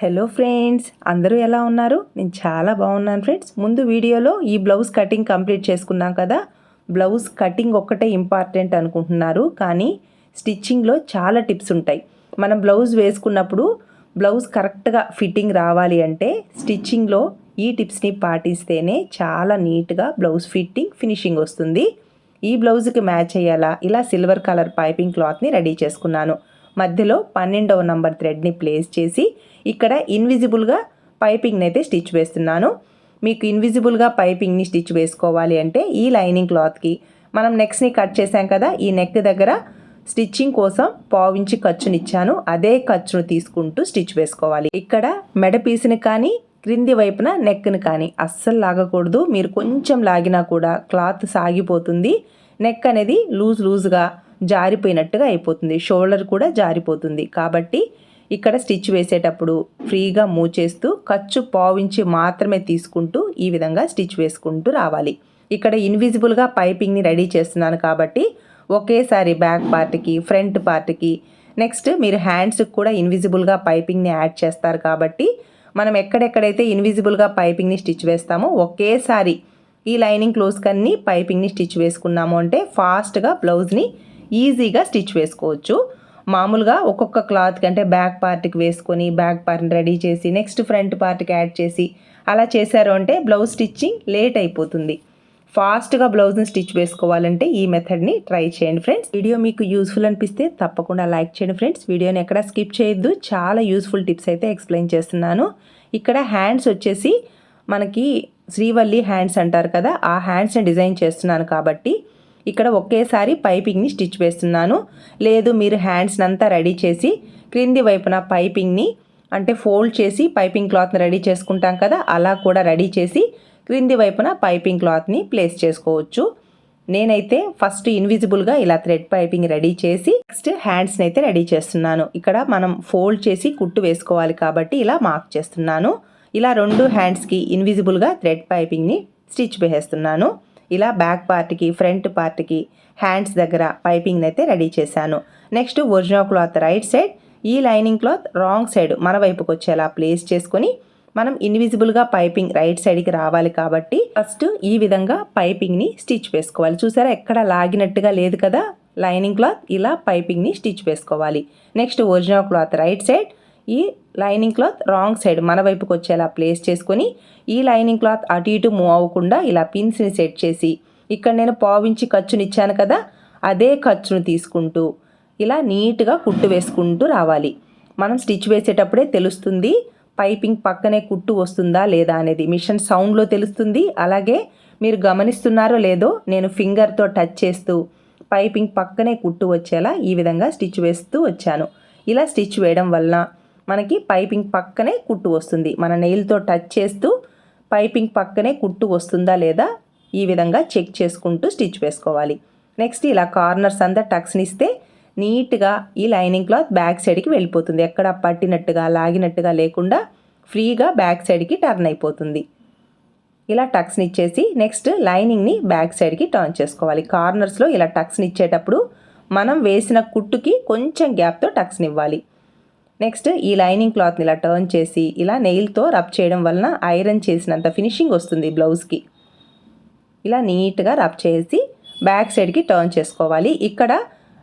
Hello friends అందరూ ఎలా ఉన్నారు? నేను చాలా బాగున్నాను ఫ్రెండ్స్ ముందు వీడియోలో ఈ బ్లౌజ్ కటింగ్ కంప్లీట్ చేసుకున్నాం కదా. బ్లౌజ్ కటింగ్ ఒక్కటే ఇంపార్టెంట్ అనుకుంటున్నారు. కానీ స్టిచ్చింగ్లో చాలా టిప్స్ ఉంటాయి. మనం బ్లౌజ్ వేసుకున్నప్పుడు బ్లౌజ్ కరెక్ట్గా ఫిట్టింగ్ రావాలి అంటే స్టిచ్చింగ్లో ఈ టిప్స్ని పాటిస్తేనే చాలా నీట్గా బ్లౌజ్ ఫిట్టింగ్ ఫినిషింగ్ వస్తుంది. ఈ బ్లౌజ్కి మ్యాచ్ అయ్యేలా ఇలా సిల్వర్ కలర్ పైపింగ్ క్లాత్ని రెడీ చేసుకున్నాను. మధ్యలో పన్నెండవ నంబర్ థ్రెడ్ని ప్లేస్ చేసి ఇక్కడ ఇన్విజిబుల్గా పైపింగ్ని అయితే స్టిచ్ వేస్తున్నాను. మీకు ఇన్విజిబుల్గా పైపింగ్ని స్టిచ్ వేసుకోవాలి అంటే ఈ లైనింగ్ క్లాత్కి. మనం నెక్స్ట్ని కట్ చేసాం కదా ఈ నెక్ దగ్గర స్టిచ్చింగ్ కోసం పావించి ఖర్చునిచ్చాను. అదే ఖర్చును తీసుకుంటూ స్టిచ్ వేసుకోవాలి. ఇక్కడ మెడ పీస్ని కానీ క్రింది వైపున నెక్ని కానీ అస్సలు లాగకూడదు. మీరు కొంచెం లాగినా కూడా క్లాత్ సాగిపోతుంది. నెక్ అనేది లూజ్ లూజ్గా జారిపోయినట్టుగా అయిపోతుంది. షోల్డర్ కూడా జారిపోతుంది. కాబట్టి ఇక్కడ స్టిచ్ వేసేటప్పుడు ఫ్రీగా మూవ్ చేస్తూ ఖర్చు పావించి మాత్రమే తీసుకుంటూ ఈ విధంగా స్టిచ్ వేసుకుంటూ రావాలి. ఇక్కడ ఇన్విజిబుల్గా పైపింగ్ని రెడీ చేస్తున్నాను కాబట్టి ఒకేసారి బ్యాక్ పార్ట్కి ఫ్రంట్ పార్ట్కి. నెక్స్ట్ మీరు హ్యాండ్స్కి కూడా ఇన్విజిబుల్గా పైపింగ్ని యాడ్ చేస్తారు కాబట్టి మనం ఎక్కడెక్కడైతే ఇన్విజిబుల్గా పైపింగ్ని స్టిచ్ వేస్తామో ఒకేసారి ఈ లైనింగ్ క్లోజ్ కన్నీ పైపింగ్ని స్టిచ్ వేసుకున్నాము అంటే ఫాస్ట్గా బ్లౌజ్ని ఈజీగా స్టిచ్ వేసుకోవచ్చు. మామూలుగా ఒక్కొక్క క్లాత్ కంటే బ్యాక్ పార్ట్కి వేసుకొని బ్యాక్ పార్ట్ని రెడీ చేసి నెక్స్ట్ ఫ్రంట్ పార్ట్కి యాడ్ చేసి అలా చేశారు అంటే బ్లౌజ్ స్టిచ్చింగ్ లేట్ అయిపోతుంది. ఫాస్ట్గా బ్లౌజ్ని స్టిచ్ వేసుకోవాలంటే ఈ మెథడ్ని ట్రై చేయండి ఫ్రెండ్స్. వీడియో మీకు యూస్ఫుల్ అనిపిస్తే తప్పకుండా లైక్ చేయండి ఫ్రెండ్స్. వీడియోని ఎక్కడ స్కిప్ చేయొద్దు. చాలా యూస్ఫుల్ టిప్స్ అయితే ఎక్స్ప్లెయిన్ చేస్తున్నాను. ఇక్కడ హ్యాండ్స్ వచ్చేసి మనకి శ్రీవల్లి హ్యాండ్స్ అంటారు కదా ఆ హ్యాండ్స్ని డిజైన్ చేస్తున్నాను కాబట్టి ఇక్కడ ఒకేసారి పైపింగ్ని స్టిచ్ వేస్తున్నాను. లేదు మీరు హ్యాండ్స్ని అంతా రెడీ చేసి క్రింది వైపున పైపింగ్ని అంటే ఫోల్డ్ చేసి పైపింగ్ క్లాత్ని రెడీ చేసుకుంటాం కదా అలా కూడా రెడీ చేసి క్రింది వైపున పైపింగ్ క్లాత్ని ప్లేస్ చేసుకోవచ్చు. నేనైతే ఫస్ట్ ఇన్విజిబుల్గా ఇలా థ్రెడ్ పైపింగ్ రెడీ చేసి నెక్స్ట్ హ్యాండ్స్ని అయితే రెడీ చేస్తున్నాను. ఇక్కడ మనం ఫోల్డ్ చేసి కుట్టు వేసుకోవాలి కాబట్టి ఇలా మార్క్ చేస్తున్నాను. ఇలా రెండు హ్యాండ్స్కి ఇన్విజిబుల్గా థ్రెడ్ పైపింగ్ని స్టిచ్ వేసేస్తున్నాను ఇలా బ్యాక్ పార్ట్కి ఫ్రంట్ పార్ట్కి హ్యాండ్స్ దగ్గర పైపింగ్ అయితే రెడీ చేశాను. Next original cloth right side. ఈ లైనింగ్ క్లాత్ రాంగ్ సైడ్ మన వైపుకి వచ్చేలా ప్లేస్ చేసుకొని మనం ఇన్విజిబుల్గా పైపింగ్ రైట్ సైడ్కి రావాలి కాబట్టి ఫస్ట్ ఈ విధంగా పైపింగ్ని స్టిచ్ వేసుకోవాలి. చూసారా ఎక్కడ లాగినట్టుగా లేదు కదా? లైనింగ్ క్లాత్ ఇలా పైపింగ్ని స్టిచ్ వేసుకోవాలి. Next original cloth right side. ఈ లైనింగ్ క్లాత్ రాంగ్ సైడ్ మన వైపుకి వచ్చేలా ప్లేస్ చేసుకొని ఈ లైనింగ్ క్లాత్ అటు ఇటు మూవ్ అవ్వకుండా ఇలా పిన్స్ని సెట్ చేసి ఇక్కడ నేను పావించి ఖర్చుని ఇచ్చాను కదా అదే ఖర్చును తీసుకుంటూ ఇలా నీట్గా కుట్టు వేసుకుంటూ రావాలి. మనం స్టిచ్ వేసేటప్పుడే తెలుస్తుంది పైపింగ్ పక్కనే కుట్టు వస్తుందా లేదా అనేది. మిషన్ సౌండ్లో తెలుస్తుంది. అలాగే మీరు గమనిస్తున్నారో లేదో నేను ఫింగర్తో టచ్ చేస్తూ పైపింగ్ పక్కనే కుట్టు వచ్చేలా ఈ విధంగా స్టిచ్ వేస్తూ వచ్చాను. ఇలా స్టిచ్ వేయడం వలన మనకి పైపింగ్ పక్కనే కుట్టు వస్తుంది. మన నెయిల్తో టచ్ చేస్తూ పైపింగ్ పక్కనే కుట్టు వస్తుందా లేదా ఈ విధంగా చెక్ చేసుకుంటూ స్టిచ్ వేసుకోవాలి. నెక్స్ట్ ఇలా కార్నర్స్ అంతా టక్స్నిస్తే నీట్గా ఈ లైనింగ్ క్లాత్ బ్యాక్ సైడ్కి వెళ్ళిపోతుంది. ఎక్కడ పట్టినట్టుగా లాగినట్టుగా లేకుండా ఫ్రీగా బ్యాక్ సైడ్కి టర్న్ అయిపోతుంది. ఇలా టక్స్ని ఇచ్చేసి నెక్స్ట్ లైనింగ్ని బ్యాక్ సైడ్కి టర్న్ చేసుకోవాలి. కార్నర్స్లో ఇలా టక్స్ని ఇచ్చేటప్పుడు మనం వేసిన కుట్టుకి కొంచెం గ్యాప్తో టక్స్ని ఇవ్వాలి. నెక్స్ట్ ఈ లైనింగ్ క్లాత్ని ఇలా టర్న్ చేసి ఇలా నెయిల్తో రబ్ చేయడం వలన ఐరన్ చేసినంత ఫినిషింగ్ వస్తుంది బ్లౌజ్కి ఇలా నీట్గా రబ్ చేసి బ్యాక్ సైడ్కి టర్న్ చేసుకోవాలి. ఇక్కడ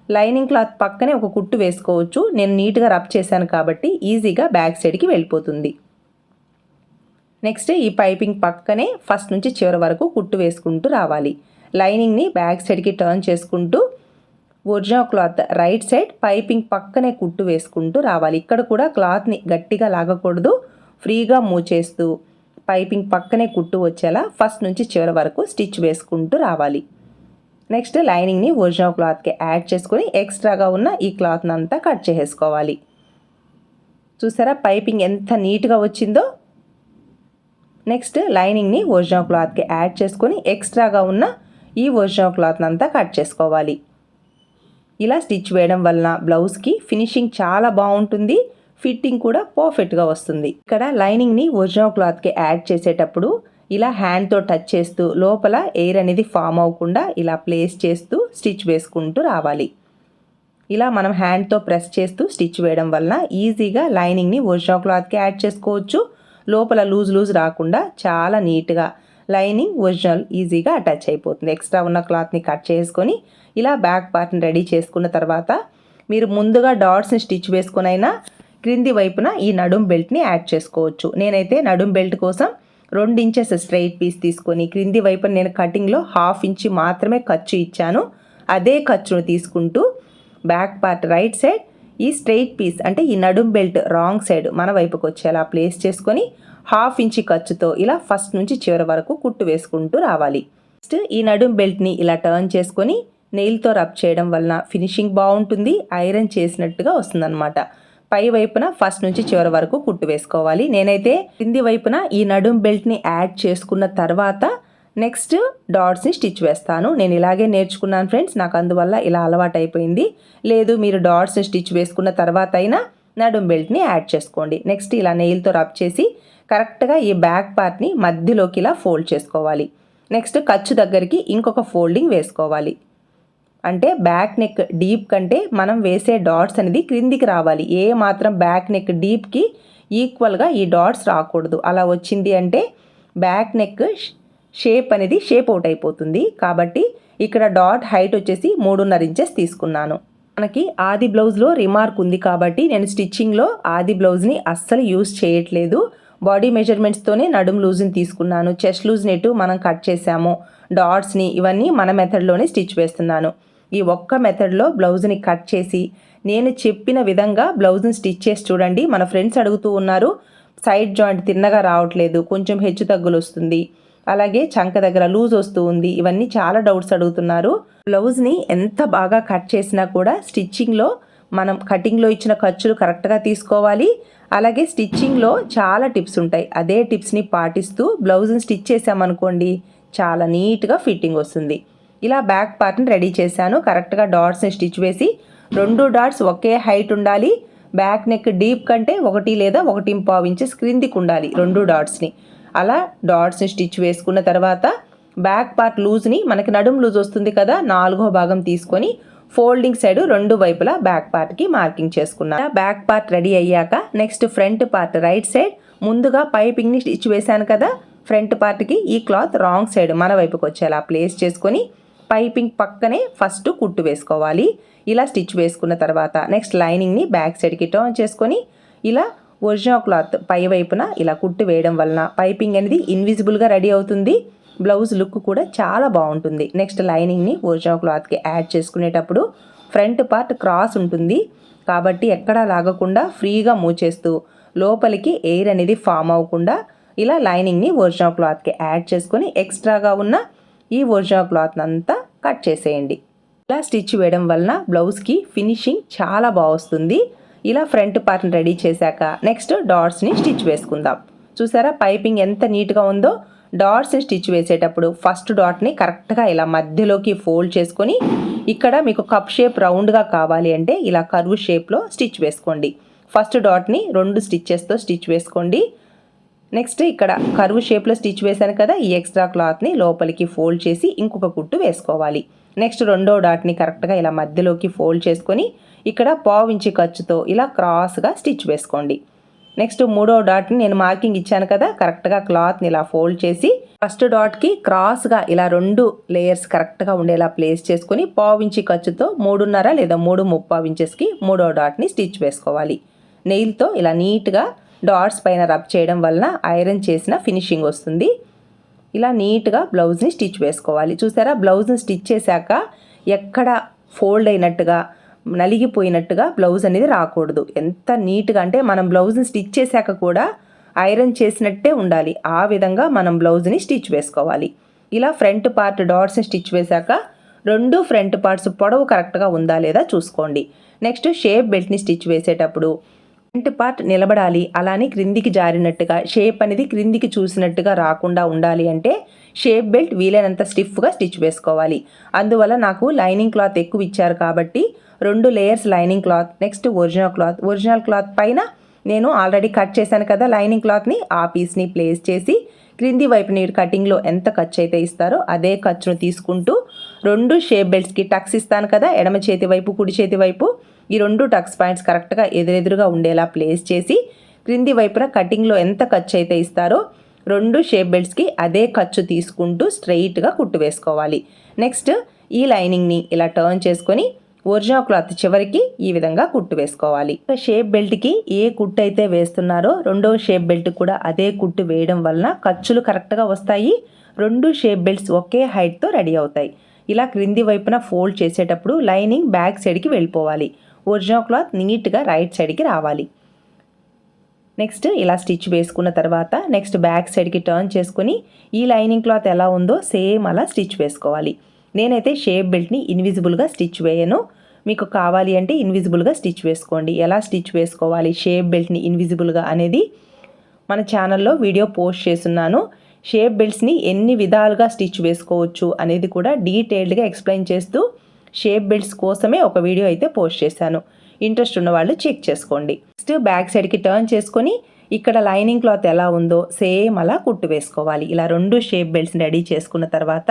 లైనింగ్ క్లాత్ పక్కనే ఒక కుట్టు వేసుకోవచ్చు. నేను నీట్గా రబ్ చేశాను కాబట్టి ఈజీగా బ్యాక్ సైడ్కి వెళ్ళిపోతుంది. నెక్స్ట్ ఈ పైపింగ్ పక్కనే ఫస్ట్ నుంచి చివరి వరకు కుట్టు వేసుకుంటూ రావాలి. లైనింగ్ని బ్యాక్ సైడ్కి టర్న్ చేసుకుంటూ original cloth right side piping పక్కనే కుట్టు వేసుకుంటూ రావాలి. ఇక్కడ కూడా క్లాత్ని గట్టిగా లాగకూడదు. ఫ్రీగా మూవ్ చేస్తూ పైపింగ్ పక్కనే కుట్టు వచ్చేలా ఫస్ట్ నుంచి చివరి వరకు స్టిచ్ వేసుకుంటూ రావాలి. నెక్స్ట్ లైనింగ్ని ఒరిజినల్ క్లాత్కి యాడ్ చేసుకొని ఎక్స్ట్రాగా ఉన్న ఈ క్లాత్ని అంతా కట్ చేసేసుకోవాలి. చూసారా పైపింగ్ ఎంత నీట్గా వచ్చిందో? నెక్స్ట్ లైనింగ్ని ఒరిజినల్ క్లాత్కి యాడ్ చేసుకొని ఎక్స్ట్రాగా ఉన్న ఈ ఒరిజినల్ క్లాత్ని అంతా కట్ చేసుకోవాలి. ఇలా స్టిచ్ వేయడం వలన బ్లౌజ్కి ఫినిషింగ్ చాలా బాగుంటుంది. ఫిట్టింగ్ కూడా పర్ఫెక్ట్గా వస్తుంది. ఇక్కడ లైనింగ్ని ఒరిజినల్ క్లాత్కి యాడ్ చేసేటప్పుడు ఇలా హ్యాండ్తో టచ్ చేస్తూ లోపల ఎయిర్ అనేది ఫామ్ అవ్వకుండా ఇలా ప్లేస్ చేస్తూ స్టిచ్ వేసుకుంటూ రావాలి. ఇలా మనం హ్యాండ్తో ప్రెస్ చేస్తూ స్టిచ్ వేయడం వలన ఈజీగా లైనింగ్ని ఒరిజినల్ క్లాత్కి యాడ్ చేసుకోవచ్చు. లోపల లూజ్ లూజ్ రాకుండా చాలా నీట్గా లైనింగ్ ఒరిజినల్ ఈజీగా అటాచ్ అయిపోతుంది. ఎక్స్ట్రా ఉన్న క్లాత్ని కట్ చేసుకొని ఇలా బ్యాక్ పార్ట్ని రెడీ చేసుకున్న తర్వాత మీరు ముందుగా డాట్స్ని స్టిచ్ వేసుకునైనా క్రింది వైపున ఈ నడుం బెల్ట్ని యాడ్ చేసుకోవచ్చు. నేనైతే నడుం బెల్ట్ కోసం రెండు ఇంచెస్ స్ట్రైట్ పీస్ తీసుకొని క్రింది వైపున నేను కటింగ్లో హాఫ్ ఇంచి మాత్రమే ఖర్చు ఇచ్చాను. అదే ఖర్చును తీసుకుంటూ బ్యాక్ పార్ట్ రైట్ సైడ్ ఈ స్ట్రైట్ పీస్ అంటే ఈ నడుం బెల్ట్ రాంగ్ సైడ్ మన వైపుకి వచ్చేలా ప్లేస్ చేసుకొని హాఫ్ ఇంచి ఖర్చుతో ఇలా ఫస్ట్ నుంచి చివరి వరకు కుట్టు వేసుకుంటూ రావాలి. నెక్స్ట్ ఈ నడుం బెల్ట్ని ఇలా టర్న్ చేసుకొని నెయిల్తో రబ్ చేయడం వలన ఫినిషింగ్ బాగుంటుంది ఐరన్ చేసినట్టుగా వస్తుందన్నమాట. పై వైపున ఫస్ట్ నుంచి చివరి వరకు కుట్టు వేసుకోవాలి. నేనైతే కింది వైపున ఈ నడుం బెల్ట్ని యాడ్ చేసుకున్న తర్వాత నెక్స్ట్ డాట్స్ని స్టిచ్ వేస్తాను. నేను ఇలాగే నేర్చుకున్నాను ఫ్రెండ్స్ నాకు అందువల్ల ఇలా అలవాటు అయిపోయింది లేదు మీరు డాట్స్ని స్టిచ్ వేసుకున్న తర్వాత అయినా నడుం బెల్ట్ని యాడ్ చేసుకోండి. నెక్స్ట్ ఇలా నెయిల్తో రబ్ చేసి కరెక్ట్గా ఈ బ్యాక్ పార్ట్ని మధ్యలోకి ఇలా ఫోల్డ్ చేసుకోవాలి. నెక్స్ట్ ఖర్చు దగ్గరికి ఇంకొక ఫోల్డింగ్ వేసుకోవాలి. అంటే బ్యాక్ నెక్ డీప్ కంటే మనం వేసే డాట్స్ అనేది క్రిందికి రావాలి. ఏ మాత్రం బ్యాక్ నెక్ డీప్కి ఈక్వల్గా ఈ డాట్స్ రాకూడదు. అలా వచ్చింది అంటే బ్యాక్ నెక్ షేప్ అనేది షేప్ అవుట్ అయిపోతుంది. కాబట్టి ఇక్కడ డాట్ హైట్ వచ్చేసి మూడున్నర ఇంచెస్ తీసుకున్నాను. మనకి ఆది బ్లౌజ్లో రిమార్క్ ఉంది కాబట్టి నేను స్టిచ్చింగ్లో ఆది బ్లౌజ్ని అస్సలు యూజ్ చేయట్లేదు. బాడీ మెజర్మెంట్స్తోనే నడుము లూజ్ని తీసుకున్నాను. చెస్ట్ లూజ్ నెట్టు మనం కట్ చేసాము. డాట్స్ని ఇవన్నీ మన మెథడ్లోనే స్టిచ్ వేస్తున్నాను. ఈ ఒక్క మెథడ్లో బ్లౌజ్ని కట్ చేసి నేను చెప్పిన విధంగా బ్లౌజ్ని స్టిచ్ చేసి చూడండి. మన ఫ్రెండ్స్ అడుగుతూ ఉన్నారు సైడ్ జాయింట్ తిన్నగా రావట్లేదు కొంచెం హెచ్చు తగ్గులు వస్తుంది. అలాగే చంక దగ్గర లూజ్ వస్తూ ఉంది ఇవన్నీ చాలా డౌట్స్ అడుగుతున్నారు. బ్లౌజ్ని ఎంత బాగా కట్ చేసినా కూడా స్టిచ్చింగ్లో మనం కటింగ్లో ఇచ్చిన ఖర్చులు కరెక్ట్గా తీసుకోవాలి. అలాగే స్టిచ్చింగ్లో చాలా టిప్స్ ఉంటాయి. అదే టిప్స్ని పాటిస్తూ బ్లౌజ్ని స్టిచ్ చేసామనుకోండి చాలా నీట్గా ఫిట్టింగ్ వస్తుంది. ఇలా బ్యాక్ పార్ట్ని రెడీ చేశాను. కరెక్ట్గా డాట్స్ని స్టిచ్ వేసి రెండు డాట్స్ ఒకే హైట్ ఉండాలి. బ్యాక్ నెక్ డీప్ కంటే ఒకటి లేదా ఒకటి పావు ఇంచెస్ క్రిందికి ఉండాలి రెండు డాట్స్ని. అలా డాట్స్ని స్టిచ్ వేసుకున్న తర్వాత బ్యాక్ పార్ట్ లూజ్ని మనకి నడుము లూజ్ వస్తుంది కదా నాలుగో భాగం తీసుకొని ఫోల్డింగ్ సైడ్ రెండు వైపులా బ్యాక్ పార్ట్కి మార్కింగ్ చేసుకున్నాను బ్యాక్ పార్ట్ రెడీ అయ్యాక next front part right side ముందుగా పైపింగ్ని స్టిచ్ వేశాను కదా ఫ్రంట్ పార్ట్కి ఈ క్లాత్ రాంగ్ సైడ్ మన వైపుకి వచ్చేలా ప్లేస్ చేసుకొని పైపింగ్ పక్కనే ఫస్ట్ కుట్టు వేసుకోవాలి. ఇలా స్టిచ్ వేసుకున్న తర్వాత నెక్స్ట్ లైనింగ్ని బ్యాక్ సైడ్కి టర్న్ చేసుకొని ఇలా ఒరిజినల్ క్లాత్ పై వైపున ఇలా కుట్టు వేయడం వలన పైపింగ్ అనేది ఇన్విజిబుల్గా రెడీ అవుతుంది. బ్లౌజ్ లుక్ కూడా చాలా బాగుంటుంది. నెక్స్ట్ లైనింగ్ని ఒరిజినల్ క్లాత్కి యాడ్ చేసుకునేటప్పుడు ఫ్రంట్ పార్ట్ క్రాస్ ఉంటుంది. కాబట్టి ఎక్కడా లాగకుండా ఫ్రీగా మూవ్ చేస్తూ లోపలికి ఎయిర్ అనేది ఫామ్ అవ్వకుండా ఇలా లైనింగ్ని ఒరిజినల్ క్లాత్కి యాడ్ చేసుకొని ఎక్స్ట్రాగా ఉన్న ఈ ఒరిజినల్ క్లాత్ అంతా కట్ చేసేయండి. ఇలా స్టిచ్ వేయడం వలన బ్లౌజ్కి ఫినిషింగ్ చాలా బాగుస్తుంది ఇలా ఫ్రంట్ పార్ట్ని రెడీ చేశాక నెక్స్ట్ డాట్స్ని స్టిచ్ వేసుకుందాం. చూసారా? పైపింగ్ ఎంత నీట్గా ఉందో డాట్స్ని స్టిచ్ వేసేటప్పుడు ఫస్ట్ డాట్ని కరెక్ట్గా ఇలా మధ్యలోకి ఫోల్డ్ చేసుకొని ఇక్కడ మీకు కప్ షేప్ రౌండ్గా కావాలి అంటే ఇలా కర్వ్ షేప్లో స్టిచ్ వేసుకోండి. ఫస్ట్ డాట్ని రెండు స్టిచ్చెస్తో స్టిచ్ వేసుకోండి. నెక్స్ట్ ఇక్కడ కరువు షేప్లో స్టిచ్ వేశాను కదా ఈ ఎక్స్ట్రా క్లాత్ని లోపలికి ఫోల్డ్ చేసి ఇంకొక కుట్టు వేసుకోవాలి. నెక్స్ట్ రెండో డాట్ని కరెక్ట్గా ఇలా మధ్యలోకి ఫోల్డ్ చేసుకొని ఇక్కడ పావు ఇంచి ఖర్చుతో ఇలా క్రాస్గా స్టిచ్ వేసుకోండి. నెక్స్ట్ మూడో డాట్ని నేను మార్కింగ్ ఇచ్చాను కదా కరెక్ట్గా క్లాత్ని ఇలా ఫోల్డ్ చేసి ఫస్ట్ డాట్కి క్రాస్గా ఇలా రెండు లేయర్స్ కరెక్ట్గా ఉండేలా ప్లేస్ చేసుకొని పావు ఇంచి ఖర్చుతో మూడున్నర లేదా మూడు ముప్పావు ఇంచెస్కి మూడో డాట్ని స్టిచ్ వేసుకోవాలి. నెయిల్తో ఇలా నీట్గా డాట్స్ పైన రబ్ చేయడం వలన ఐరన్ చేసిన ఫినిషింగ్ వస్తుంది. ఇలా నీట్గా బ్లౌజ్ని స్టిచ్ వేసుకోవాలి. చూసారా? బ్లౌజ్ని స్టిచ్ చేశాక ఎక్కడ ఫోల్డ్ అయినట్టుగా నలిగిపోయినట్టుగా బ్లౌజ్ అనేది రాకూడదు. ఎంత నీట్గా అంటే మనం బ్లౌజ్ని స్టిచ్ చేశాక కూడా ఐరన్ చేసినట్టే ఉండాలి. ఆ విధంగా మనం బ్లౌజ్ని స్టిచ్ వేసుకోవాలి. ఇలా ఫ్రంట్ పార్ట్ డాట్స్ని స్టిచ్ వేశాక రెండు ఫ్రంట్ పార్ట్స్ పొడవు కరెక్ట్గా ఉందా లేదా చూసుకోండి. నెక్స్ట్ షేప్ బెల్ట్ని స్టిచ్ వేసేటప్పుడు ఫ్రంట్ పార్ట్ నిలబడాలి. అలానే క్రిందికి జారినట్టుగా షేప్ అనేది క్రిందికి చూసినట్టుగా రాకుండా ఉండాలి అంటే షేప్ బెల్ట్ వీలైనంత స్టిఫ్గా స్టిచ్ వేసుకోవాలి. అందువల్ల నాకు లైనింగ్ క్లాత్ ఎక్కువ ఇచ్చారు కాబట్టి రెండు layers lining cloth next original cloth. Original cloth పైన నేను ఆల్రెడీ కట్ చేశాను కదా లైనింగ్ క్లాత్ని ఆ పీస్ని ప్లేస్ చేసి క్రింది వైపు మీరు కటింగ్లో ఎంత ఖర్చు అయితే ఇస్తారో అదే ఖర్చును తీసుకుంటూ రెండు షేప్ బెల్ట్స్కి టక్స్ ఇస్తాను కదా ఎడమ చేతి వైపు కుడి చేతి వైపు. ఈ రెండు టక్స్ పాయింట్స్ కరెక్ట్గా ఎదురెదురుగా ఉండేలా ప్లేస్ చేసి క్రింది వైపున కటింగ్లో ఎంత ఖర్చు అయితే ఇస్తారో రెండు షేప్ బెల్ట్స్కి అదే ఖర్చు తీసుకుంటూ స్ట్రెయిట్గా కుట్టు వేసుకోవాలి. నెక్స్ట్ ఈ లైనింగ్ని ఇలా టర్న్ చేసుకొని ఒరిజినల్ క్లాత్ చివరికి ఈ విధంగా కుట్టు వేసుకోవాలి. షేప్ బెల్ట్కి ఏ కుట్టు అయితే వేస్తున్నారో రెండవ షేప్ బెల్ట్ కూడా అదే కుట్టు వేయడం వలన ఖర్చులు కరెక్ట్గా వస్తాయి. రెండు షేప్ బెల్ట్స్ ఒకే హైట్తో రెడీ అవుతాయి. ఇలా క్రింది వైపున ఫోల్డ్ చేసేటప్పుడు లైనింగ్ బ్యాక్ సైడ్కి వెళ్ళిపోవాలి. ఒరిజినల్ క్లాత్ నీట్గా రైట్ సైడ్కి రావాలి. నెక్స్ట్ ఇలా స్టిచ్ వేసుకున్న తర్వాత నెక్స్ట్ బ్యాక్ సైడ్కి టర్న్ చేసుకుని ఈ లైనింగ్ క్లాత్ ఎలా ఉందో సేమ్ అలా స్టిచ్ వేసుకోవాలి. నేనైతే షేప్ బెల్ట్ని ఇన్విజిబుల్గా స్టిచ్ వేయను. మీకు కావాలి అంటే ఇన్విజిబుల్గా స్టిచ్ వేసుకోండి. ఎలా స్టిచ్ వేసుకోవాలి? షేప్ బెల్ట్ని ఇన్విజిబుల్గా అనేది మన ఛానల్లో వీడియో పోస్ట్ చేస్తున్నాను. షేప్ బెల్ట్స్ని ఎన్ని విధాలుగా స్టిచ్ వేసుకోవచ్చు అనేది కూడా డీటెయిల్డ్గా ఎక్స్ప్లెయిన్ చేస్తూ షేప్ బెల్ట్స్ కోసమే ఒక వీడియో అయితే పోస్ట్ చేశాను. ఇంట్రెస్ట్ ఉన్న వాళ్ళు చెక్ చేసుకోండి. నెక్స్ట్ బ్యాక్ సైడ్కి టర్న్ చేసుకొని ఇక్కడ లైనింగ్ క్లాత్ ఎలా ఉందో సేమ్ అలా కుట్టు వేసుకోవాలి. ఇలా రెండు షేప్ బెల్ట్స్ రెడీ చేసుకున్న తర్వాత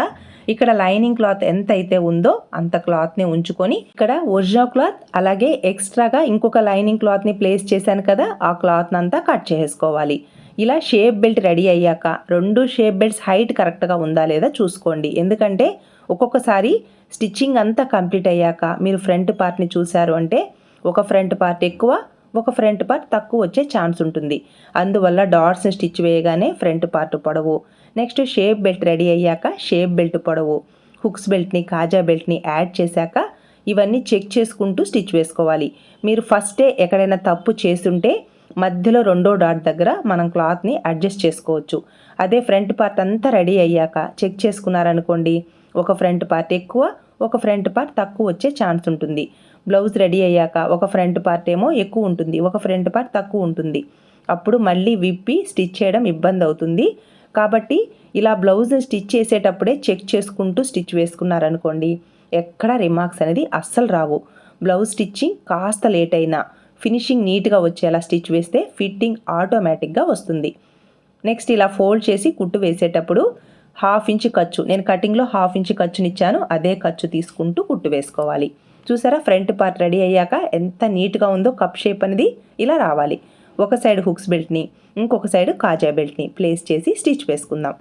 ఇక్కడ లైనింగ్ క్లాత్ ఎంత అయితే ఉందో అంత క్లాత్ని ఉంచుకొని ఇక్కడ ఒరిజినల్ క్లాత్ అలాగే ఎక్స్ట్రాగా ఇంకొక లైనింగ్ క్లాత్ని ప్లేస్ చేశాను కదా ఆ క్లాత్ని అంతా కట్ చేసుకోవాలి. ఇలా షేప్ బెల్ట్ రెడీ అయ్యాక రెండు షేప్ బెల్ట్స్ హైట్ కరెక్ట్గా ఉందా లేదా చూసుకోండి. ఎందుకంటే ఒక్కొక్కసారి స్టిచ్చింగ్ అంతా కంప్లీట్ అయ్యాక మీరు ఫ్రంట్ పార్ట్ని చూశారు అంటే ఒక ఫ్రంట్ పార్ట్ ఎక్కువ ఒక ఫ్రంట్ పార్ట్ తక్కువ వచ్చే ఛాన్స్ ఉంటుంది. అందువల్ల డాట్స్ని స్టిచ్ వేయగానే ఫ్రంట్ పార్ట్ పొడవు. నెక్స్ట్ షేప్ బెల్ట్ రెడీ అయ్యాక షేప్ బెల్ట్ పొడవు. హుక్స్ బెల్ట్ని కాజా బెల్ట్ని యాడ్ చేశాక ఇవన్నీ చెక్ చేసుకుంటూ స్టిచ్ వేసుకోవాలి. మీరు ఫస్టే ఎక్కడైనా తప్పు చేస్తుంటే మధ్యలో రెండో డాట్ దగ్గర మనం క్లాత్ని అడ్జస్ట్ చేసుకోవచ్చు. అదే ఫ్రంట్ పార్ట్ అంతా రెడీ అయ్యాక చెక్ చేసుకున్నారనుకోండి ఒక ఫ్రంట్ పార్ట్ ఎక్కువ ఒక ఫ్రంట్ పార్ట్ తక్కువ వచ్చే ఛాన్స్ ఉంటుంది. బ్లౌజ్ రెడీ అయ్యాక ఒక ఫ్రంట్ పార్ట్ ఏమో ఎక్కువ ఉంటుంది ఒక ఫ్రంట్ పార్ట్ తక్కువ ఉంటుంది. అప్పుడు మళ్ళీ విప్పి స్టిచ్ చేయడం ఇబ్బంది అవుతుంది. కాబట్టి ఇలా బ్లౌజ్ స్టిచ్ చేసేటప్పుడే చెక్ చేసుకుంటూ స్టిచ్ వేసుకున్నారనుకోండి ఎక్కడ రిమార్క్స్ అనేది అస్సలు రావు. బ్లౌజ్ స్టిచ్చింగ్ కాస్త లేట్ అయినా ఫినిషింగ్ నీట్గా వచ్చేలా స్టిచ్ వేస్తే ఫిట్టింగ్ ఆటోమేటిక్గా వస్తుంది. నెక్స్ట్ ఇలా ఫోల్డ్ చేసి కుట్టు వేసేటప్పుడు హాఫ్ ఇంచ్ ఖర్చు. నేను కటింగ్లో హాఫ్ ఇంచ్ ఖర్చునిచ్చాను. అదే ఖర్చు తీసుకుంటూ కుట్టు వేసుకోవాలి. చూసారా? ఫ్రంట్ పార్ట్ రెడీ అయ్యాక ఎంత నీట్గా ఉందో కప్ షేప్ అనేది ఇలా రావాలి. ఒక సైడ్ హుక్స్ బెల్ట్ని ఇంకొక సైడ్ కాజా బెల్ట్ని ప్లేస్ చేసి స్టిచ్ వేసుకుందాం.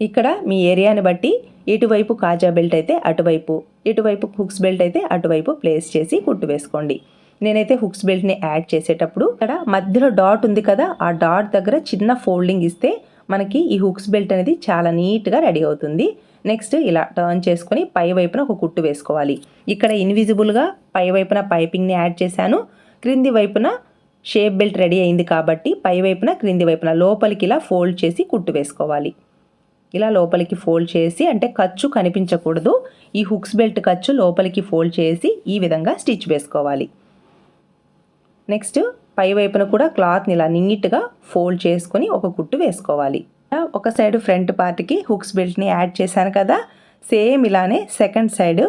ఇక్కడ మీ ఏరియాని బట్టి ఇటువైపు కాజా బెల్ట్ అయితే అటువైపు ఇటువైపు హుక్స్ బెల్ట్ అయితే అటువైపు ప్లేస్ చేసి కుట్టు వేసుకోండి. నేనైతే హుక్స్ బెల్ట్ని యాడ్ చేసేటప్పుడు ఇక్కడ మధ్యలో డాట్ ఉంది కదా? ఆ డాట్ దగ్గర చిన్న ఫోల్డింగ్ ఇస్తే మనకి ఈ హుక్స్ బెల్ట్ అనేది చాలా నీట్గా రెడీ అవుతుంది. నెక్స్ట్ ఇలా టర్న్ చేసుకొని పై వైపున ఒక కుట్టు వేసుకోవాలి. ఇక్కడ ఇన్విజిబుల్గా పై వైపున పైపింగ్ని యాడ్ చేశాను. క్రింది వైపున షేప్ బెల్ట్ రెడీ అయింది కాబట్టి పై వైపున క్రింది వైపున లోపలికి ఇలా ఫోల్డ్ చేసి కుట్టు వేసుకోవాలి. ఇలా లోపలికి ఫోల్డ్ చేసి అంటే ఖర్చు కనిపించకూడదు. ఈ హుక్స్ బెల్ట్ ఖర్చు లోపలికి ఫోల్డ్ చేసి ఈ విధంగా స్టిచ్ వేసుకోవాలి. నెక్స్ట్ పై వైపున కూడా క్లాత్ని ఇలా నీట్గా ఫోల్డ్ చేసుకొని ఒక కుట్టు వేసుకోవాలి. ఒక సైడ్ ఫ్రంట్ పార్ట్కి హుక్స్ బెల్ట్ని యాడ్ చేశాను కదా సేమ్ ఇలానే సెకండ్ సైడ్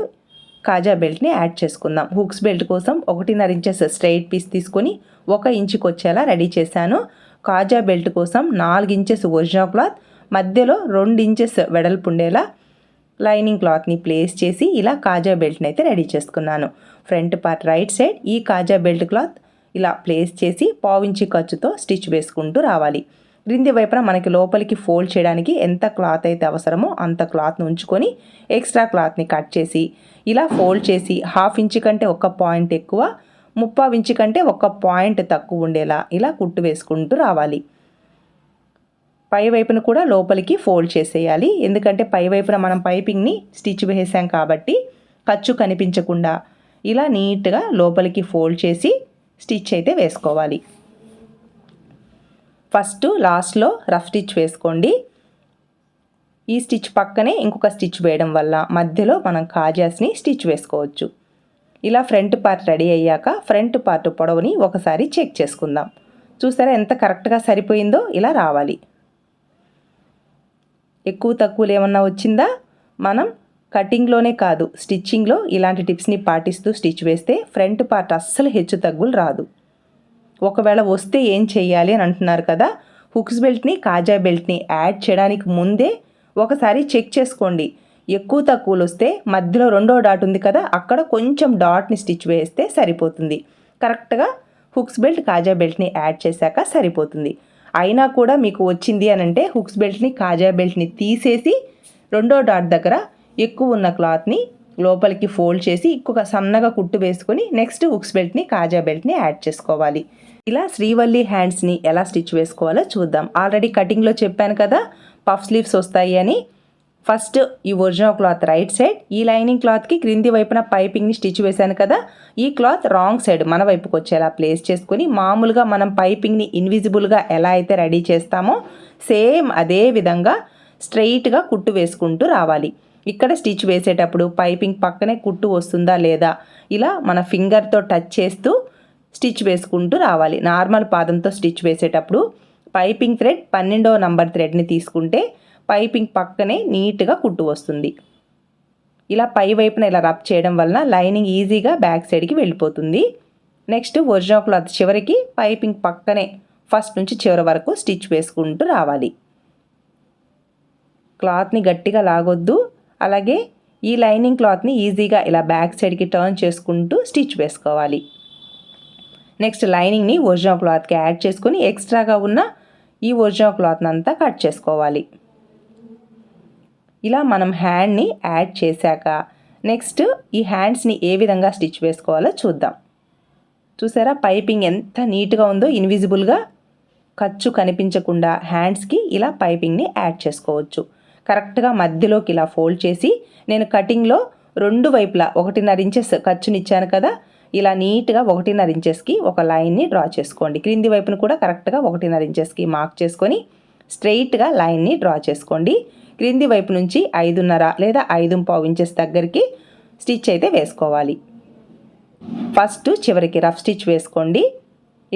కాజా బెల్ట్ని యాడ్ చేసుకుందాం. హుక్స్ బెల్ట్ కోసం ఒకటిన్నర ఇంచెస్ స్ట్రైట్ పీస్ తీసుకొని ఒక ఇంచుకి వచ్చేలా రెడీ చేశాను. కాజా బెల్ట్ కోసం నాలుగు ఇంచెస్ ఒరిజినల్ క్లాత్ మధ్యలో రెండు ఇంచెస్ వెడల్పు ఉండేలా లైనింగ్ క్లాత్ని ప్లేస్ చేసి ఇలా కాజా బెల్ట్ని అయితే రెడీ చేసుకున్నాను. ఫ్రంట్ పార్ట్ రైట్ సైడ్ ఈ కాజా బెల్ట్ క్లాత్ ఇలా ప్లేస్ చేసి పావించి ఖర్చుతో స్టిచ్ వేసుకుంటూ రావాలి. క్రింది వైపున మనకి లోపలికి ఫోల్డ్ చేయడానికి ఎంత క్లాత్ అయితే అవసరమో అంత క్లాత్ని ఉంచుకొని ఎక్స్ట్రా క్లాత్ని కట్ చేసి ఇలా ఫోల్డ్ చేసి హాఫ్ ఇంచ్ కంటే ఒక పాయింట్ ఎక్కువ ముప్పావు ఇంచ్ కంటే ఒక పాయింట్ తక్కువ ఉండేలా ఇలా కుట్టు వేసుకుంటూ రావాలి. పై వైపున కూడా లోపలికి ఫోల్డ్ చేసేయాలి. ఎందుకంటే పై వైపున మనం పైపింగ్ని స్టిచ్ వేసాం కాబట్టి ఖర్చు కనిపించకుండా ఇలా నీట్గా లోపలికి ఫోల్డ్ చేసి స్టిచ్ అయితే వేసుకోవాలి. ఫస్ట్ లాస్ట్లో రఫ్ స్టిచ్ వేసుకోండి. ఈ స్టిచ్ పక్కనే ఇంకొక స్టిచ్ వేయడం వల్ల మధ్యలో మనం కాజాస్ని స్టిచ్ వేసుకోవచ్చు. ఇలా ఫ్రంట్ పార్ట్ రెడీ అయ్యాక ఫ్రంట్ పార్ట్ పొడవుని ఒకసారి చెక్ చేసుకుందాం. చూసారా ఎంత కరెక్ట్గా సరిపోయిందో ఇలా రావాలి. ఎక్కువ తక్కువలు ఏమన్నా వచ్చిందా? మనం కటింగ్లోనే కాదు స్టిచ్చింగ్లో ఇలాంటి టిప్స్ని పాటిస్తూ స్టిచ్ వేస్తే ఫ్రంట్ పార్ట్ అస్సలు హెచ్చు తగ్గులు రాదు. ఒకవేళ వస్తే ఏం చేయాలి అని అంటున్నారు కదా హుక్స్ బెల్ట్ని కాజా బెల్ట్ని యాడ్ చేయడానికి ముందే ఒకసారి చెక్ చేసుకోండి. ఎక్కువ తక్కువలు వస్తే మధ్యలో రెండో డాట్ ఉంది కదా అక్కడ కొంచెం డాట్ని స్టిచ్ వేస్తే సరిపోతుంది. కరెక్ట్గా హుక్స్ బెల్ట్ కాజా బెల్ట్ని యాడ్ చేశాక సరిపోతుంది. అయినా కూడా మీకు వచ్చింది అని అంటే హుక్స్ బెల్ట్ని కాజా బెల్ట్ని తీసేసి రెండో డాట్ దగ్గర ఎక్కువ ఉన్న క్లాత్ని లోపలికి ఫోల్డ్ చేసి ఇంకొక సన్నగా కుట్టు వేసుకుని నెక్స్ట్ ఉక్స్ బెల్ట్ని కాజా బెల్ట్ని యాడ్ చేసుకోవాలి. ఇలా శ్రీవల్లి హ్యాండ్స్ని ఎలా స్టిచ్ వేసుకోవాలో చూద్దాం. ఆల్రెడీ కటింగ్లో చెప్పాను కదా పఫ్ స్లీవ్స్ వస్తాయి అని. ఫస్ట్ ఈ ఒరిజినల్ క్లాత్ రైట్ సైడ్ ఈ లైనింగ్ క్లాత్కి క్రింది వైపున పైపింగ్ని స్టిచ్ వేశాను కదా ఈ క్లాత్ రాంగ్ సైడ్ మన వైపుకి వచ్చేలా ప్లేస్ చేసుకుని మామూలుగా మనం పైపింగ్ని ఇన్విజిబుల్గా ఎలా అయితే రెడీ చేస్తామో సేమ్ అదే విధంగా స్ట్రెయిట్గా కుట్టు వేసుకుంటూ రావాలి. ఇక్కడ స్టిచ్ వేసేటప్పుడు పైపింగ్ పక్కనే కుట్టు వస్తుందా లేదా ఇలా మన ఫింగర్తో టచ్ చేస్తూ స్టిచ్ వేసుకుంటూ రావాలి. నార్మల్ పాదంతో స్టిచ్ వేసేటప్పుడు పైపింగ్ థ్రెడ్ పన్నెండవ నంబర్ థ్రెడ్ని తీసుకుంటే పైపింగ్ పక్కనే నీట్గా కుట్టు వస్తుంది. ఇలా పై వైపున ఇలా రబ్ చేయడం వలన లైనింగ్ ఈజీగా బ్యాక్ సైడ్కి వెళ్ళిపోతుంది. నెక్స్ట్ ఒరిజినల్ క్లాత్ చివరికి పైపింగ్ పక్కనే ఫస్ట్ నుంచి చివరి వరకు స్టిచ్ వేసుకుంటూ రావాలి. క్లాత్ని గట్టిగా లాగొద్దు. అలాగే ఈ లైనింగ్ క్లాత్ని ఈజీగా ఇలా బ్యాక్ సైడ్కి టర్న్ చేసుకుంటూ స్టిచ్ వేసుకోవాలి. నెక్స్ట్ లైనింగ్ని ఒరిజినల్ క్లాత్కి యాడ్ చేసుకొని ఎక్స్ట్రాగా ఉన్న ఈ ఒరిజినల్ క్లాత్ని అంతా కట్ చేసుకోవాలి. ఇలా మనం హ్యాండ్ని యాడ్ చేశాక నెక్స్ట్ ఈ హ్యాండ్స్ని ఏ విధంగా స్టిచ్ వేసుకోవాలో చూద్దాం. చూసారా పైపింగ్ ఎంత నీట్గా ఉందో ఇన్విజిబుల్గా. ఖర్చు కనిపించకుండా హ్యాండ్స్కి ఇలా పైపింగ్ని యాడ్ చేసుకోవచ్చు. కరెక్ట్గా మధ్యలోకి ఇలా ఫోల్డ్ చేసి నేను కటింగ్లో రెండు వైపులా ఒకటిన్నర ఇంచెస్ ఖర్చునిచ్చాను కదా ఇలా నీట్గా ఒకటిన్నర ఇంచెస్కి ఒక లైన్ని డ్రా చేసుకోండి. క్రింది వైపును కూడా కరెక్ట్గా ఒకటిన్నర ఇంచెస్కి మార్క్ చేసుకొని స్ట్రెయిట్గా లైన్ని డ్రా చేసుకోండి. క్రింది వైపు నుంచి ఐదున్నర లేదా ఐదు పావు ఇంచెస్ దగ్గరికి స్టిచ్ అయితే వేసుకోవాలి. ఫస్ట్ చివరికి రఫ్ స్టిచ్ వేసుకోండి.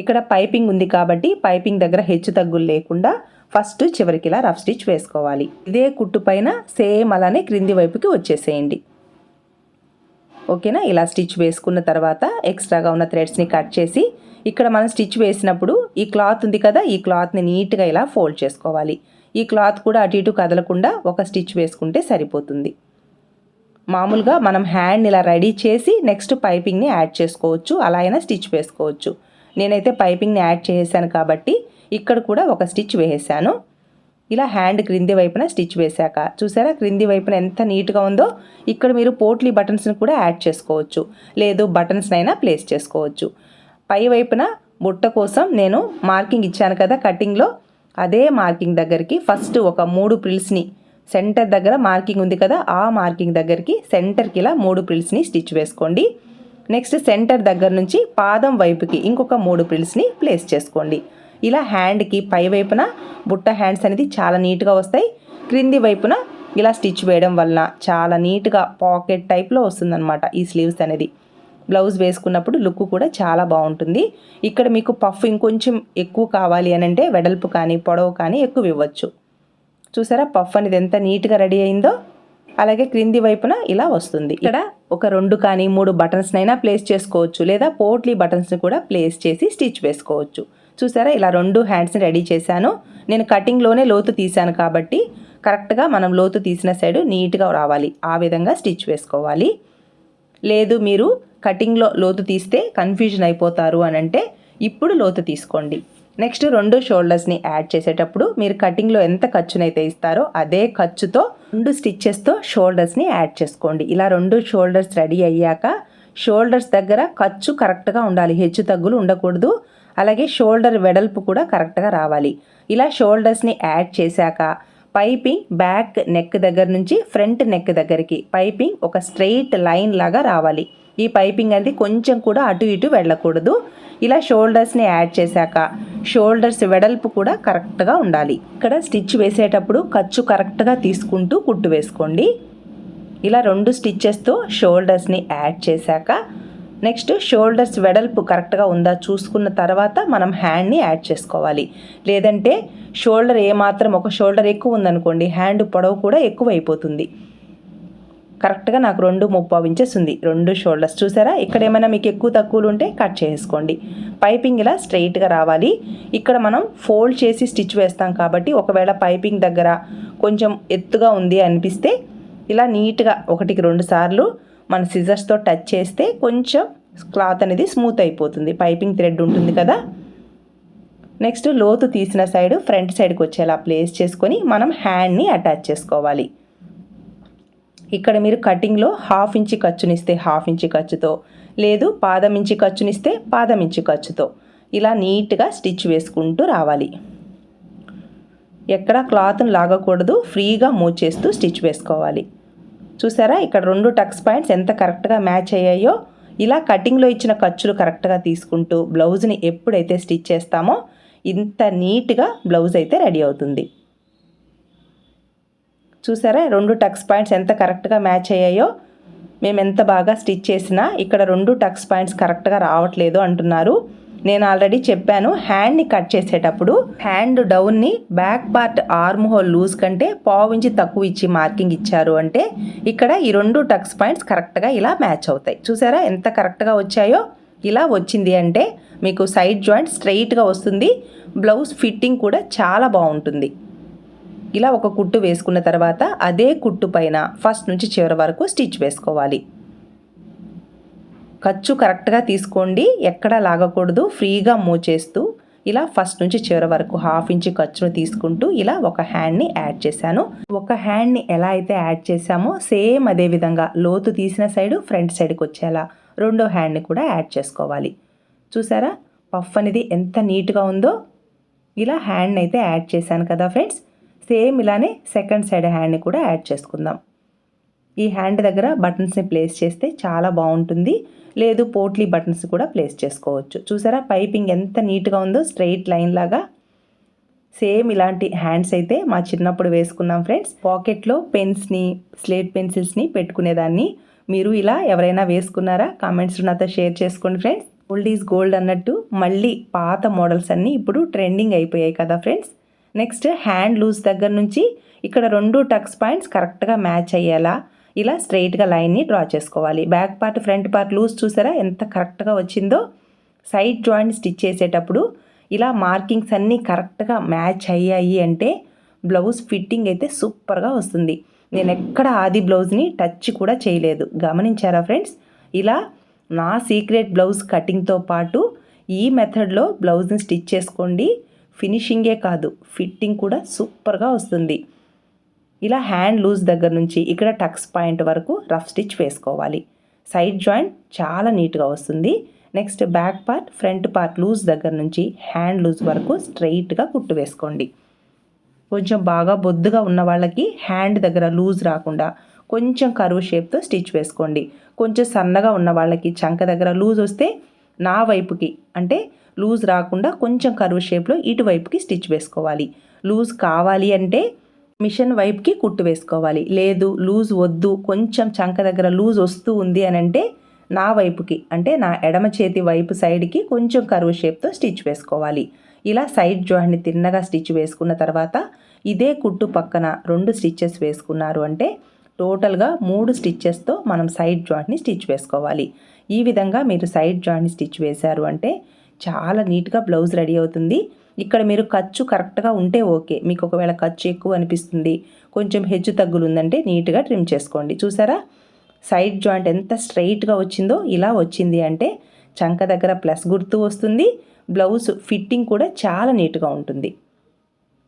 ఇక్కడ పైపింగ్ ఉంది కాబట్టి పైపింగ్ దగ్గర హెచ్చు తగ్గులు లేకుండా ఫస్ట్ చివరికి ఇలా రఫ్ స్టిచ్ వేసుకోవాలి. ఇదే కుట్టు పైన సేమ్ అలానే క్రింది వైపుకి వచ్చేసేయండి. ఓకేనా? ఇలా స్టిచ్ వేసుకున్న తర్వాత ఎక్స్ట్రాగా ఉన్న థ్రెడ్స్ని కట్ చేసి ఇక్కడ మనం స్టిచ్ వేసినప్పుడు ఈ క్లాత్ ఉంది కదా ఈ క్లాత్ని నీట్గా ఇలా ఫోల్డ్ చేసుకోవాలి. ఈ క్లాత్ కూడా అటు ఇటు కదలకుండా ఒక స్టిచ్ వేసుకుంటే సరిపోతుంది. మామూలుగా మనం హ్యాండ్ ఇలా రెడీ చేసి నెక్స్ట్ పైపింగ్ని యాడ్ చేసుకోవచ్చు. అలా అయినా స్టిచ్ వేసుకోవచ్చు. నేనైతే పైపింగ్ని యాడ్ చేసాను కాబట్టి ఇక్కడ కూడా ఒక స్టిచ్ వేసాను ఇలా హ్యాండ్ క్రింది వైపున స్టిచ్ వేశాక చూసారా? క్రింది వైపున ఎంత నీట్గా ఉందో ఇక్కడ మీరు పోట్లీ బటన్స్ని కూడా యాడ్ చేసుకోవచ్చు. లేదు బటన్స్నైనా ప్లేస్ చేసుకోవచ్చు. పై వైపున బుట్ట కోసం నేను మార్కింగ్ ఇచ్చాను కదా కటింగ్లో. అదే మార్కింగ్ దగ్గరికి ఫస్ట్ ఒక మూడు ప్రిల్స్ని సెంటర్ దగ్గర మార్కింగ్ ఉంది కదా ఆ మార్కింగ్ దగ్గరికి సెంటర్కి ఇలా మూడు ప్రిల్స్ని స్టిచ్ వేసుకోండి. నెక్స్ట్ సెంటర్ దగ్గర నుంచి పాదం వైపుకి ఇంకొక మూడు ప్రిల్స్ని ప్లేస్ చేసుకోండి. ఇలా హ్యాండ్కి పై వైపున బుట్ట హ్యాండ్స్ అనేది చాలా నీట్గా వస్తాయి. క్రింది వైపున ఇలా స్టిచ్ వేయడం వలన చాలా నీట్గా పాకెట్ టైప్లో వస్తుందన్నమాట ఈ స్లీవ్స్ అనేది. బ్లౌజ్ వేసుకున్నప్పుడు లుక్ కూడా చాలా బాగుంటుంది. ఇక్కడ మీకు పఫ్ ఇంకొంచెం ఎక్కువ కావాలి అని అంటే వెడల్పు కానీ పొడవు కానీ ఎక్కువ ఇవ్వచ్చు. చూసారా? పఫ్ అనేది ఎంత నీట్గా రెడీ అయిందో? అలాగే క్రింది వైపున ఇలా వస్తుంది. ఇక్కడ ఒక రెండు కానీ మూడు బటన్స్నైనా ప్లేస్ చేసుకోవచ్చు. లేదా పోట్లీ బటన్స్ని కూడా ప్లేస్ చేసి స్టిచ్ వేసుకోవచ్చు. చూసారా? ఇలా రెండు హ్యాండ్స్ని రెడీ చేశాను. నేను కటింగ్లోనే లోతు తీశాను కాబట్టి కరెక్ట్గా మనం లోతు తీసిన సైడ్ నీట్గా రావాలి. ఆ విధంగా స్టిచ్ వేసుకోవాలి. లేదు మీరు కటింగ్లో లోతు తీస్తే కన్ఫ్యూజన్ అయిపోతారు అని అంటే ఇప్పుడు లోతు తీసుకోండి. నెక్స్ట్ రెండు షోల్డర్స్ని యాడ్ చేసేటప్పుడు మీరు కటింగ్లో ఎంత ఖర్చునైతే ఇస్తారో అదే ఖర్చుతో రెండు స్టిచ్చెస్తో షోల్డర్స్ని యాడ్ చేసుకోండి. ఇలా రెండు షోల్డర్స్ రెడీ అయ్యాక షోల్డర్స్ దగ్గర ఖర్చు కరెక్ట్గా ఉండాలి. హెచ్చు తగ్గులు ఉండకూడదు. అలాగే షోల్డర్ వెడల్పు కూడా కరెక్ట్గా రావాలి. ఇలా షోల్డర్స్ని యాడ్ చేశాక పైపింగ్ బ్యాక్ నెక్ దగ్గర నుంచి ఫ్రంట్ నెక్ దగ్గరికి పైపింగ్ ఒక స్ట్రెయిట్ లైన్ లాగా రావాలి. ఈ పైపింగ్ అనేది కొంచెం కూడా అటు ఇటు వెళ్ళకూడదు. ఇలా షోల్డర్స్ని యాడ్ చేశాక షోల్డర్స్ వెడల్పు కూడా కరెక్ట్గా ఉండాలి. ఇక్కడ స్టిచ్ వేసేటప్పుడు ఖర్చు కరెక్ట్గా తీసుకుంటూ కుట్టు వేసుకోండి. ఇలా రెండు స్టిచ్చెస్తో షోల్డర్స్ని యాడ్ చేశాక నెక్స్ట్ షోల్డర్స్ వెడల్పు కరెక్ట్గా ఉందా చూసుకున్న తర్వాత మనం హ్యాండ్ని యాడ్ చేసుకోవాలి. లేదంటే షోల్డర్ ఏమాత్రం ఒక షోల్డర్ ఎక్కువ ఉందనుకోండి హ్యాండ్ పొడవు కూడా ఎక్కువ అయిపోతుంది కరెక్ట్గా నాకు రెండు ముప్పావు ఇంచెస్ ఉంది. రెండు షోల్డర్స్ చూసారా? ఇక్కడ ఏమైనా మీకు ఎక్కువ తక్కువలు ఉంటే కట్ చేసుకోండి. పైపింగ్ ఇలా స్ట్రైట్గా రావాలి. ఇక్కడ మనం ఫోల్డ్ చేసి స్టిచ్ వేస్తాం కాబట్టి ఒకవేళ పైపింగ్ దగ్గర కొంచెం ఎత్తుగా ఉంది అనిపిస్తే ఇలా నీట్గా ఒకటికి రెండు సార్లు మన సిజర్స్తో టచ్ చేస్తే కొంచెం క్లాత్ అనేది స్మూత్ అయిపోతుంది. పైపింగ్ థ్రెడ్ ఉంటుంది కదా? నెక్స్ట్ లోతు తీసిన సైడ్ ఫ్రంట్ సైడ్కి వచ్చేలా ప్లేస్ చేసుకొని మనం హ్యాండ్ని అటాచ్ చేసుకోవాలి. ఇక్కడ మీరు కటింగ్లో హాఫ్ ఇంచి ఖర్చునిస్తే హాఫ్ ఇంచి ఖర్చుతో లేదు పాదం ఇంచి ఖర్చునిస్తే పాదం ఇంచి ఖర్చుతో ఇలా నీట్గా స్టిచ్ వేసుకుంటూ రావాలి. ఎక్కడ క్లాత్ని లాగకూడదు ఫ్రీగా మూవ్ చేస్తూ స్టిచ్ వేసుకోవాలి. చూసారా? ఇక్కడ రెండు టక్స్ పాయింట్స్ ఎంత కరెక్ట్గా మ్యాచ్ అయ్యాయో? ఇలా కటింగ్లో ఇచ్చిన ఖర్చులు కరెక్ట్గా తీసుకుంటూ బ్లౌజ్ని ఎప్పుడైతే స్టిచ్ చేస్తామో ఇంత నీట్గా బ్లౌజ్ అయితే రెడీ అవుతుంది. చూసారా? రెండు టక్స్ పాయింట్స్ ఎంత కరెక్ట్గా మ్యాచ్ అయ్యాయో? మేము ఎంత బాగా స్టిచ్ చేసినా ఇక్కడ రెండు టక్స్ పాయింట్స్ కరెక్ట్గా రావట్లేదు అంటున్నారు. నేను ఆల్రెడీ చెప్పాను హ్యాండ్ని కట్ చేసేటప్పుడు hand డౌన్ని back part arm hole loose కంటే పావు ఇంచి తక్కువ ఇచ్చి మార్కింగ్ ఇచ్చారు అంటే ఇక్కడ ఈ రెండు టక్స్ పాయింట్స్ కరెక్ట్గా ఇలా మ్యాచ్ అవుతాయి. చూసారా? ఎంత కరెక్ట్గా వచ్చాయో? ఇలా వచ్చింది అంటే మీకు సైడ్ జాయింట్ స్ట్రైట్గా వస్తుంది. బ్లౌజ్ ఫిట్టింగ్ కూడా చాలా బాగుంటుంది. ఇలా ఒక కుట్టు వేసుకున్న తర్వాత అదే కుట్టు పైన ఫస్ట్ నుంచి చివరి వరకు స్టిచ్ వేసుకోవాలి. ఖర్చు కరెక్ట్గా తీసుకోండి ఎక్కడ లాగకూడదు ఫ్రీగా మూవ్ చేస్తూ ఇలా ఫస్ట్ నుంచి చివరి వరకు హాఫ్ ఇంచ్ ఖర్చును తీసుకుంటూ ఇలా ఒక హ్యాండ్ని యాడ్ చేశాను. ఒక హ్యాండ్ని ఎలా అయితే యాడ్ చేశామో సేమ్ అదే విధంగా లోతు తీసిన సైడ్ ఫ్రంట్ సైడ్కి వచ్చేలా రెండో హ్యాండ్ని కూడా యాడ్ చేసుకోవాలి. చూసారా? పఫ్ అనేది ఎంత నీట్గా ఉందో ఇలా హ్యాండ్ని అయితే యాడ్ చేశాను కదా ఫ్రెండ్స్. సేమ్ ఇలానే సెకండ్ సైడ్ హ్యాండ్ని కూడా యాడ్ చేసుకుందాం. ఈ హ్యాండ్ దగ్గర బటన్స్ని ప్లేస్ చేస్తే చాలా బాగుంటుంది. లేదు పోట్లీ బటన్స్ కూడా ప్లేస్ చేసుకోవచ్చు. చూసారా? పైపింగ్ ఎంత నీట్గా ఉందో స్ట్రైట్ లైన్ లాగా. సేమ్ ఇలాంటి హ్యాండ్స్ అయితే మా చిన్నప్పుడు వేసుకున్నాం ఫ్రెండ్స్. పాకెట్లో పెన్స్ని స్లేట్ పెన్సిల్స్ని పెట్టుకునేదాన్ని. మీరు ఇలా ఎవరైనా వేసుకున్నారా? కామెంట్స్ నాతో షేర్ చేసుకోండి ఫ్రెండ్స్. ఓల్డ్ ఈజ్ గోల్డ్ అన్నట్టు మళ్ళీ పాత మోడల్స్ అన్నీ ఇప్పుడు ట్రెండింగ్ అయిపోయాయి కదా ఫ్రెండ్స్. నెక్స్ట్ హ్యాండ్ లూజ్ దగ్గర నుంచి ఇక్కడ రెండు టక్స్ పాయింట్స్ కరెక్ట్గా మ్యాచ్ అయ్యేలా ఇలా స్ట్రైట్గా లైన్ని డ్రా చేసుకోవాలి. Back part front part loose చూసారా? ఎంత కరెక్ట్గా వచ్చిందో? సైడ్ జాయింట్ స్టిచ్ చేసేటప్పుడు ఇలా మార్కింగ్స్ అన్నీ కరెక్ట్గా మ్యాచ్ అయ్యాయి అంటే బ్లౌజ్ ఫిట్టింగ్ అయితే సూపర్గా వస్తుంది. నేను ఎక్కడ ఆది బ్లౌజ్ని టచ్ కూడా చేయలేదు. గమనించారా ఫ్రెండ్స్? ఇలా నా సీక్రెట్ బ్లౌజ్ కటింగ్తో పాటు ఈ మెథడ్లో బ్లౌజ్ని స్టిచ్ చేసుకోండి. ఫినిషింగే కాదు ఫిట్టింగ్ కూడా సూపర్గా వస్తుంది. ఇలా హ్యాండ్ లూజ్ దగ్గర నుంచి ఇక్కడ టక్స్ పాయింట్ వరకు రఫ్ స్టిచ్ వేసుకోవాలి. సైడ్ జాయింట్ చాలా నీట్గా వస్తుంది. Next back part front part loose దగ్గర నుంచి హ్యాండ్ లూజ్ వరకు స్ట్రైట్గా కుట్టు వేసుకోండి. కొంచెం బాగా బొద్దుగా ఉన్న వాళ్ళకి హ్యాండ్ దగ్గర లూజ్ రాకుండా కొంచెం కరువు షేప్తో స్టిచ్ వేసుకోండి. కొంచెం సన్నగా ఉన్న వాళ్ళకి చంక దగ్గర లూజ్ వస్తే నా వైపుకి అంటే లూజ్ రాకుండా కొంచెం కరువు షేప్లో ఇటువైపుకి స్టిచ్ వేసుకోవాలి. లూజ్ కావాలి అంటే మిషన్ వైపుకి కుట్టు వేసుకోవాలి. లేదు లూజ్ వద్దు కొంచెం చంక దగ్గర లూజ్ వస్తూ ఉంది అని అంటే నా వైపుకి అంటే నా ఎడమ చేతి వైపు సైడ్కి కొంచెం కరువు షేప్తో స్టిచ్ వేసుకోవాలి. ఇలా సైడ్ జాయింట్ని తిన్నగా స్టిచ్ వేసుకున్న తర్వాత ఇదే కుట్టు పక్కన రెండు స్టిచ్చెస్ వేసుకున్నారు అంటే టోటల్గా మూడు స్టిచ్చెస్తో మనం సైడ్ జాయింట్ని స్టిచ్ వేసుకోవాలి. ఈ విధంగా మీరు సైడ్ జాయింట్ని స్టిచ్ వేశారు అంటే చాలా నీట్గా బ్లౌజ్ రెడీ అవుతుంది. ఇక్కడ మీరు ఖర్చు కరెక్ట్గా ఉంటే ఓకే. మీకు ఒకవేళ ఖర్చు ఎక్కువ అనిపిస్తుంది కొంచెం హెచ్చు తగ్గులు ఉందంటే నీట్గా ట్రిమ్ చేసుకోండి. చూసారా? సైడ్ జాయింట్ ఎంత స్ట్రైట్గా వచ్చిందో ఇలా వచ్చింది అంటే చంక దగ్గర ప్లస్ గుర్తు వస్తుంది. బ్లౌజ్ ఫిట్టింగ్ కూడా చాలా నీట్గా ఉంటుంది.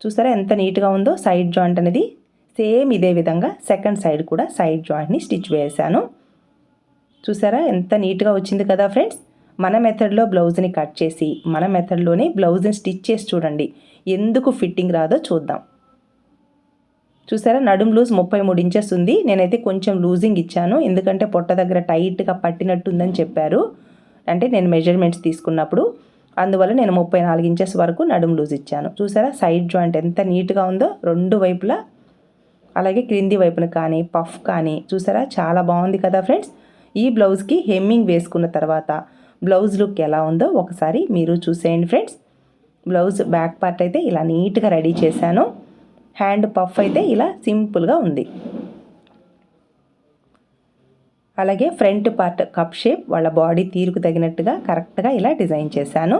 చూసారా ఎంత నీట్గా ఉందో సైడ్ జాయింట్ అనేది? సేమ్ ఇదే విధంగా సెకండ్ సైడ్ కూడా సైడ్ జాయింట్ని స్టిచ్ వేసాను చూసారా ఎంత నీట్గా వచ్చింది కదా ఫ్రెండ్స్? మన మెథడ్లో బ్లౌజ్ని కట్ చేసి మన మెథడ్లోనే బ్లౌజ్ని స్టిచ్ చేసి చూడండి. ఎందుకు ఫిట్టింగ్ రాదో చూద్దాం. చూసారా? నడుం లూజ్ ముప్పై మూడు ఇంచెస్ ఉంది. నేనైతే కొంచెం లూజింగ్ ఇచ్చాను. ఎందుకంటే పొట్ట దగ్గర టైట్గా పట్టినట్టుందని చెప్పారు. అంటే నేను మెజర్మెంట్స్ తీసుకున్నప్పుడు. అందువల్ల నేను ముప్పై నాలుగు ఇంచెస్ వరకు నడుం లూజ్ ఇచ్చాను. చూసారా? సైడ్ జాయింట్ ఎంత నీట్గా ఉందో రెండు వైపులా. అలాగే క్రింది వైపున కానీ పఫ్ కానీ. చూసారా? చాలా బాగుంది కదా ఫ్రెండ్స్? ఈ బ్లౌజ్కి హెమ్మింగ్ వేసుకున్న తర్వాత బ్లౌజ్ లుక్ ఎలా ఉందో ఒకసారి మీరు చూసేయండి ఫ్రెండ్స్. బ్లౌజ్ బ్యాక్ పార్ట్ అయితే ఇలా నీట్గా రెడీ చేశాను. హ్యాండ్ పఫ్ అయితే ఇలా సింపుల్గా ఉంది. అలాగే ఫ్రంట్ పార్ట్ కప్ షేప్ వాళ్ళ బాడీ తీరుకు తగినట్టుగా కరెక్ట్గా ఇలా డిజైన్ చేశాను.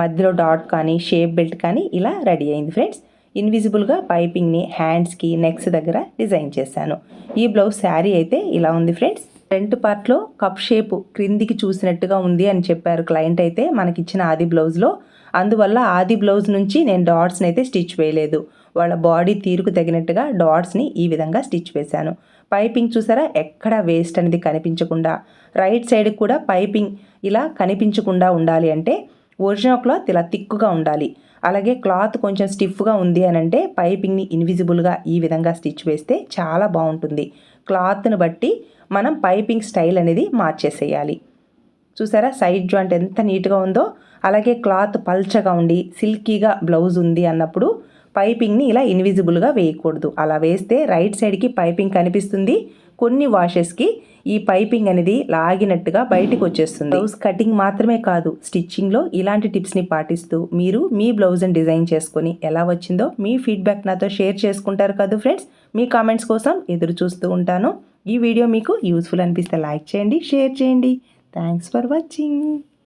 మధ్యలో డాట్ కానీ షేప్ బెల్ట్ కానీ ఇలా రెడీ అయింది ఫ్రెండ్స్. ఇన్విజిబుల్గా పైపింగ్ని హ్యాండ్స్కి నెక్స్ దగ్గర డిజైన్ చేశాను. ఈ బ్లౌజ్ శారీ అయితే ఇలా ఉంది ఫ్రెండ్స్. ఫ్రంట్ పార్ట్లో కప్ షేప్ క్రిందికి చూసినట్టుగా ఉంది అని చెప్పారు క్లయింట్ అయితే మనకిచ్చిన ఆది బ్లౌజ్లో. అందువల్ల ఆది బ్లౌజ్ నుంచి నేను డాట్స్ని అయితే స్టిచ్ వేయలేదు. వాళ్ళ బాడీ తీరుకు తగినట్టుగా డాట్స్ని ఈ విధంగా స్టిచ్ వేశాను. పైపింగ్ చూసారా? ఎక్కడ వేస్ట్ అనేది కనిపించకుండా. రైట్ సైడ్ కూడా పైపింగ్ ఇలా కనిపించకుండా ఉండాలి అంటే ఒరిజినల్ క్లాత్ ఇలా థిక్గా ఉండాలి. అలాగే క్లాత్ కొంచెం స్టిఫ్గా ఉంది అని అంటే పైపింగ్ని ఇన్విజిబుల్గా ఈ విధంగా స్టిచ్ వేస్తే చాలా బాగుంటుంది. క్లాత్ని బట్టి మనం పైపింగ్ స్టైల్ అనేది మార్చేసేయాలి. చూసారా? సైడ్ జాయింట్ ఎంత నీట్గా ఉందో అలాగే క్లాత్ పల్చగా ఉండి సిల్కీగా బ్లౌజ్ ఉంది అన్నప్పుడు పైపింగ్ని ఇలా ఇన్విజిబుల్గా వేయకూడదు. అలా వేస్తే రైట్ సైడ్కి పైపింగ్ కనిపిస్తుంది. కొన్ని వాషెస్కి ఈ పైపింగ్ అనేది లాగినట్టుగా బయటకు వచ్చేస్తుంది బ్లౌజ్ కటింగ్ మాత్రమే కాదు స్టిచ్చింగ్లో ఇలాంటి టిప్స్ని పాటిస్తూ మీరు మీ బ్లౌజ్ని డిజైన్ చేసుకొని ఎలా వచ్చిందో మీ ఫీడ్బ్యాక్ నాతో షేర్ చేసుకుంటారు కదా ఫ్రెండ్స్? మీ కామెంట్స్ కోసం ఎదురు చూస్తూ ఉంటాను. ఈ వీడియో మీకు యూస్ఫుల్ అనిపిస్తే లైక్ చేయండి షేర్ చేయండి. Thanks for watching